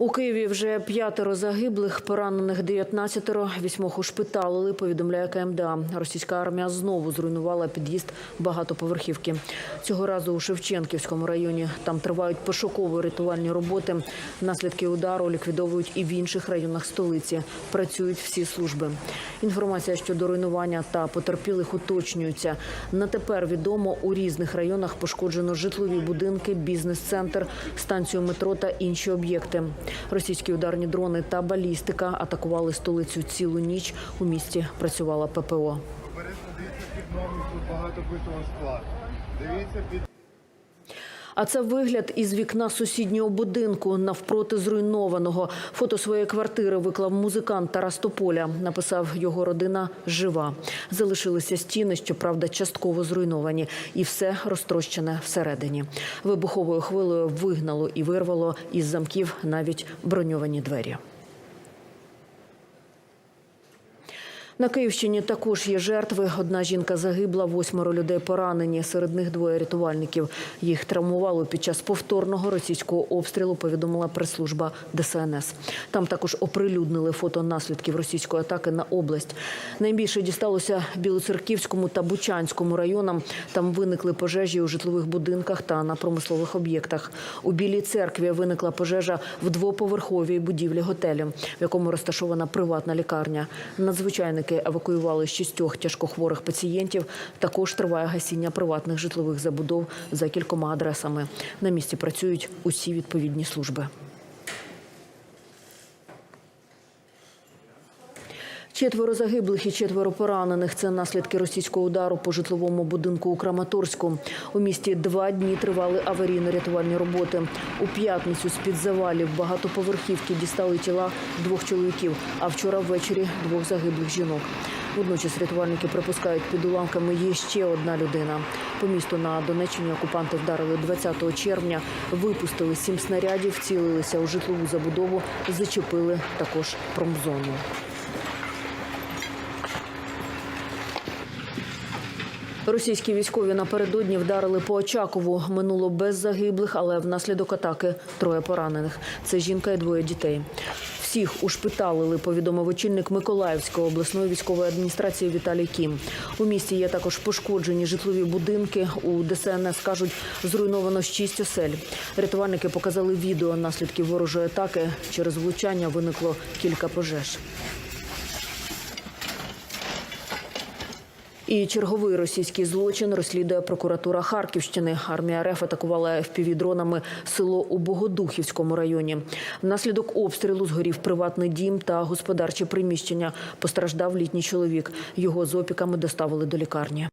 У Києві вже п'ятеро загиблих, поранених 19-ро, вісьмох ушпиталили, повідомляє КМДА. Російська армія знову зруйнувала під'їзд багатоповерхівки. Цього разу у Шевченківському районі. Там тривають пошуково-рятувальні роботи. Наслідки удару ліквідовують і в інших районах столиці. Працюють всі служби. Інформація щодо руйнування та потерпілих уточнюється. На тепер відомо, у різних районах пошкоджено житлові будинки, бізнес-центр, станцію метро та інші об'єкти. Російські ударні дрони та балістика атакували столицю цілу ніч. У місті працювала ППО. Тут багато битого скла. Дивіться під А це вигляд із вікна сусіднього будинку навпроти зруйнованого. Фото своєї квартири виклав музикант Тарас Тополя. Написав його родина жива. Залишилися стіни, щоправда, частково зруйновані, і все розтрощене всередині. Вибуховою хвилею вигнало і вирвало із замків навіть броньовані двері. На Київщині також є жертви. Одна жінка загибла, восьмеро людей поранені. Серед них двоє рятувальників. Їх травмувало під час повторного російського обстрілу. Повідомила прес-служба ДСНС. Там також оприлюднили фото наслідків російської атаки на область. Найбільше дісталося Білоцерківському та Бучанському районам. Там виникли пожежі у житлових будинках та на промислових об'єктах. У Білій церкві виникла пожежа в двоповерховій будівлі готелю, в якому розташована приватна лікарня. Надзвичайники евакуювали шістьох тяжкохворих пацієнтів. Також триває гасіння приватних житлових забудов за кількома адресами. На місці працюють усі відповідні служби. Четверо загиблих і четверо поранених. Це наслідки російського удару по житловому будинку у Краматорську. У місті два дні тривали аварійно-рятувальні роботи. У п'ятницю з-під завалів багатоповерхівки дістали тіла двох чоловіків, а вчора ввечері двох загиблих жінок. Водночас рятувальники припускають, під уламками є ще одна людина. По місту на Донеччині окупанти вдарили 20 червня, випустили сім снарядів, цілилися у житлову забудову, зачепили також промзону. Російські військові напередодні вдарили по Очакову. Минуло без загиблих, але внаслідок атаки троє поранених. Це жінка і двоє дітей. Всіх ушпиталили, повідомив очільник Миколаївської обласної військової адміністрації Віталій Кім. У місті є також пошкоджені житлові будинки. У ДСНС кажуть, зруйновано шість осель. Рятувальники показали відео наслідків ворожої атаки. Через влучання виникло кілька пожеж. І черговий російський злочин розслідує прокуратура Харківщини. Армія РФ атакувала FPV-дронами село у Богодухівському районі. Внаслідок обстрілу згорів приватний дім та господарче приміщення. Постраждав літній чоловік. Його з опіками доставили до лікарні.